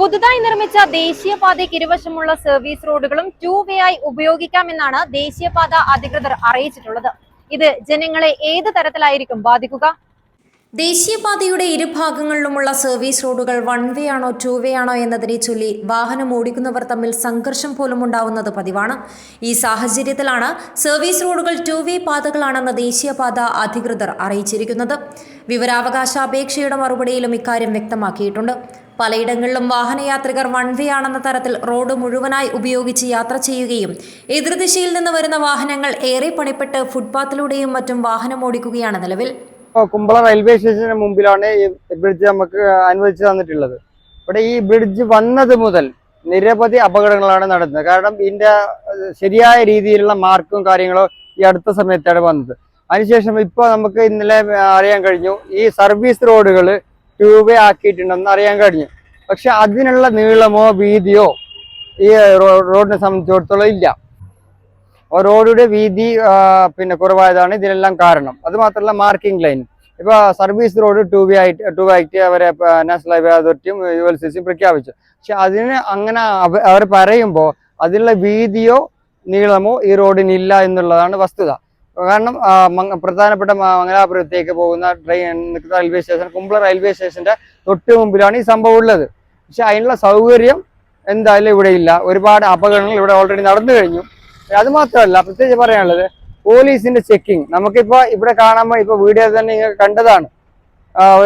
പുതുതായി നിർമ്മിച്ച ദേശീയപാതയ്ക്ക് ഇരുവശമുള്ള സർവീസ് റോഡുകളും ടു വേ ആയി ഉപയോഗിക്കാമെന്നാണ് ദേശീയപാത അധികൃതർ അറിയിച്ചിട്ടുള്ളത്. ഇത് ജനങ്ങളെ ഏത് തരത്തിലായിരിക്കും ബാധിക്കുക? ദേശീയപാതയുടെ ഇരുഭാഗങ്ങളിലുമുള്ള സർവീസ് റോഡുകൾ വൺ വേ ആണോ ടു വേ ആണോ എന്നതിനെ ചൊല്ലി വാഹനം ഓടിക്കുന്നവർ തമ്മിൽ സംഘർഷം പോലും ഉണ്ടാവുന്നത് പതിവാണ്. ഈ സാഹചര്യത്തിലാണ് സർവീസ് റോഡുകൾ ടു വേ പാതകളാണെന്ന് ദേശീയപാത അധികൃതർ അറിയിച്ചിരിക്കുന്നത്. വിവരാവകാശ അപേക്ഷയുടെ മറുപടിയിലും ഇക്കാര്യം വ്യക്തമാക്കിയിട്ടുണ്ട്. പലയിടങ്ങളിലും വാഹനയാത്രികർ വൺ വേ ആണെന്ന തരത്തിൽ റോഡ് മുഴുവനായി ഉപയോഗിച്ച് യാത്ര ചെയ്യുകയും എതിർദിശയിൽ നിന്ന് വരുന്ന വാഹനങ്ങൾ ഏറെ പണിപ്പെട്ട് ഫുട്പാത്തിലൂടെയും മറ്റും വാഹനം ഓടിക്കുകയാണ് നിലവിൽ. കുമ്പള റെയിൽവേ സ്റ്റേഷന് മുമ്പിലാണ് ഈ ബ്രിഡ്ജ് നമുക്ക് അനുവദിച്ചു തന്നിട്ടുള്ളത്. ഇവിടെ ഈ ബ്രിഡ്ജ് വന്നത് മുതൽ നിരവധി അപകടങ്ങളാണ് നടന്നത്. കാരണം ഇതിന്റെ ശരിയായ രീതിയിലുള്ള മാർക്കും കാര്യങ്ങളോ ഈ അടുത്ത സമയത്താണ് വന്നത്. അതിനുശേഷം ഇപ്പോൾ നമുക്ക് ഇന്നലെ അറിയാൻ കഴിഞ്ഞു ഈ സർവീസ് റോഡുകൾ ടൂ വേ ആക്കിയിട്ടുണ്ടെന്ന് അറിയാൻ കഴിഞ്ഞു. പക്ഷെ അതിനുള്ള നീളമോ വീതിയോ ഈ റോഡിനെ സംബന്ധിച്ചിടത്തോളം ഇല്ല. റോഡിയുടെ വീതി പിന്നെ കുറവായതാണ് ഇതിനെല്ലാം കാരണം. അത് മാത്രമല്ല മാർക്കിംഗ് ലൈൻ ഇപ്പൊ സർവീസ് റോഡ് ടു വേ ആയിട്ട് ടു വേ ആയിട്ട് അവരെ നാഷണൽ ഹൈവേ അതോറിറ്റിയും യു എൽ സി സിയും പ്രഖ്യാപിച്ചു. പക്ഷെ അതിന് അങ്ങനെ അവർ പറയുമ്പോൾ അതിനുള്ള വീതിയോ നീളമോ ഈ റോഡിന് ഇല്ല എന്നുള്ളതാണ് വസ്തുത. കാരണം പ്രധാനപ്പെട്ട മംഗലാപുരത്തേക്ക് പോകുന്ന train railway station Kumbla railway സ്റ്റേഷന്റെ തൊട്ട് മുമ്പിലാണ് ഈ സംഭവം ഉള്ളത്. പക്ഷെ അതിനുള്ള സൗകര്യം എന്തായാലും ഇവിടെ ഇല്ല. ഒരുപാട് അപകടങ്ങൾ ഇവിടെ ഓൾറെഡി നടന്നു കഴിഞ്ഞു. അത് മാത്രമല്ല പ്രത്യേകിച്ച് പറയാനുള്ളത് പോലീസിന്റെ ചെക്കിംഗ് നമുക്കിപ്പോ ഇവിടെ കാണുമ്പോൾ ഇപ്പൊ വീഡിയോ തന്നെ നിങ്ങൾ കണ്ടതാണ്.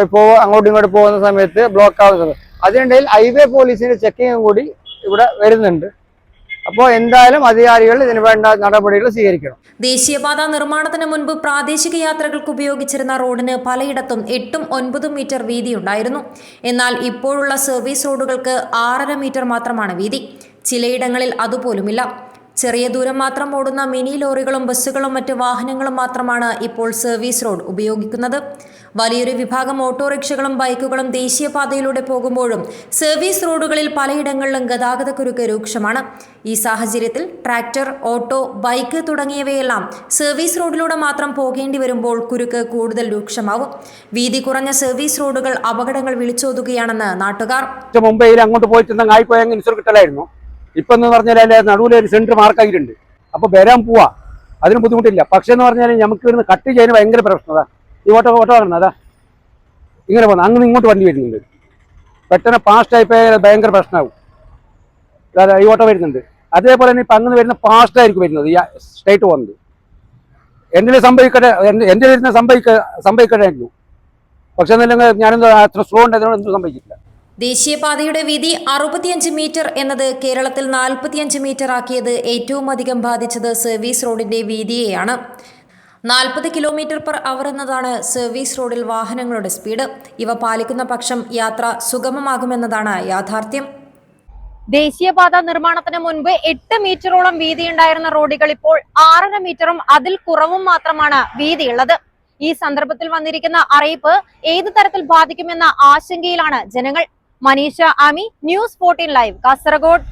ഇപ്പോ അങ്ങോട്ടും ഇങ്ങോട്ടും പോകുന്ന സമയത്ത് ബ്ലോക്ക് ആവുന്നത്. അതിനിടയിൽ ഹൈവേ പോലീസിന്റെ ചെക്കിങ്ങും കൂടി ഇവിടെ വരുന്നുണ്ട്. അപ്പോൾ എന്തായാലും അധികാരികൾ ഇതിന് വേണ്ട നടപടികൾ സ്വീകരിക്കണം. ദേശീയപാത നിർമ്മാണത്തിന് മുൻപ് പ്രാദേശിക യാത്രകൾക്ക് ഉപയോഗിച്ചിരുന്ന റോഡിന് പലയിടത്തും എട്ടും ഒൻപതും മീറ്റർ വീതിയുണ്ടായിരുന്നു. എന്നാൽ ഇപ്പോഴുള്ള സർവീസ് റോഡുകൾക്ക് ആറര മീറ്റർ മാത്രമാണ് വീതി. ചിലയിടങ്ങളിൽ അതുപോലുമില്ല. ചെറിയ ദൂരം മാത്രം ഓടുന്ന മിനി ലോറികളും ബസ്സുകളും മറ്റ് വാഹനങ്ങളും മാത്രമാണ് ഇപ്പോൾ സർവീസ് റോഡ് ഉപയോഗിക്കുന്നത്. വലിയൊരു വിഭാഗം ഓട്ടോറിക്ഷകളും ബൈക്കുകളും ദേശീയപാതയിലൂടെ പോകുമ്പോഴും സർവീസ് റോഡുകളിൽ പലയിടങ്ങളിലും ഗതാഗതക്കുരുക്ക് രൂക്ഷമാണ്. ഈ സാഹചര്യത്തിൽ ട്രാക്ടർ ഓട്ടോ ബൈക്ക് തുടങ്ങിയവയെല്ലാം സർവീസ് റോഡിലൂടെ മാത്രം പോകേണ്ടി വരുമ്പോൾ കുരുക്ക് കൂടുതൽ രൂക്ഷമാവും. വീതി കുറഞ്ഞ സർവീസ് റോഡുകൾ അപകടങ്ങൾ വിളിച്ചോതുകയാണെന്ന് നാട്ടുകാർ. മുംബൈയിൽ അങ്ങോട്ട് ഇൻഷുർ കിട്ടലായിരുന്നു? ഇപ്പൊ എന്ന് പറഞ്ഞാൽ നടുവിലെ ഒരു സെന്റർ മാർക്കായിട്ടുണ്ട് അപ്പൊ വരാൻ പോവാ. അതിന് ബുദ്ധിമുട്ടില്ല. പക്ഷേ എന്ന് പറഞ്ഞാൽ നമുക്ക് ഇവിടുന്ന് കട്ട് ചെയ്യാൻ ഭയങ്കര പ്രശ്നതാ ഈ ഓട്ടോ ഓട്ടോ വരണം അതാ. ഇങ്ങനെ പോകുന്നത് അങ്ങനെ ഇങ്ങോട്ട് വണ്ടി വരുന്നുണ്ട്. പെട്ടെന്ന് ഫാസ്റ്റ് പോയാൽ ഭയങ്കര പ്രശ്നമാവും ഈ ഓട്ടോ വരുന്നുണ്ട്. അതേപോലെ തന്നെ ഇപ്പം അങ്ങനെ വരുന്ന ഫാസ്റ്റ് ആയിരിക്കും വരുന്നത്. ഈ സ്ട്രൈറ്റ് പോകുന്നത് എന്തിനു സംഭവിക്കട്ടെ? എന്തിനു വരുന്ന സംഭവിക്ക സംഭവിക്കട്ടായിരുന്നു പക്ഷെ എന്നല്ലെങ്കിൽ ഞാനെന്തോ അത്ര സ്ലോ ഉണ്ട് അതിനോട് എന്തും സംഭവിക്കില്ല. ദേശീയപാതയുടെ വീതി അറുപത്തിയഞ്ച് മീറ്റർ എന്നത് കേരളത്തിൽ നാൽപ്പത്തിയഞ്ച് മീറ്റർ ആക്കിയത് ഏറ്റവും അധികം ബാധിച്ചത് സർവീസ് റോഡിന്റെ വീതിയെയാണ്. നാൽപ്പത് കിലോമീറ്റർ പെർ അവർ എന്നതാണ് സർവീസ് റോഡിൽ വാഹനങ്ങളുടെ സ്പീഡ്. ഇവ പാലിക്കുന്ന പക്ഷം യാത്ര സുഗമമാകുമെന്നതാണ് യാഥാർത്ഥ്യം. ദേശീയപാത നിർമ്മാണത്തിന് മുൻപ് എട്ട് മീറ്ററോളം വീതിയുണ്ടായിരുന്ന റോഡുകൾ ഇപ്പോൾ ആറര മീറ്ററും അതിൽ കുറവും മാത്രമാണ് വീതിയുള്ളത്. ഈ സന്ദർഭത്തിൽ വന്നിരിക്കുന്ന അറിയിപ്പ് ഏത് തരത്തിൽ ബാധിക്കുമെന്ന ആശങ്കയിലാണ് ജനങ്ങൾ. Manisha Ami news fourteen live Kasaragod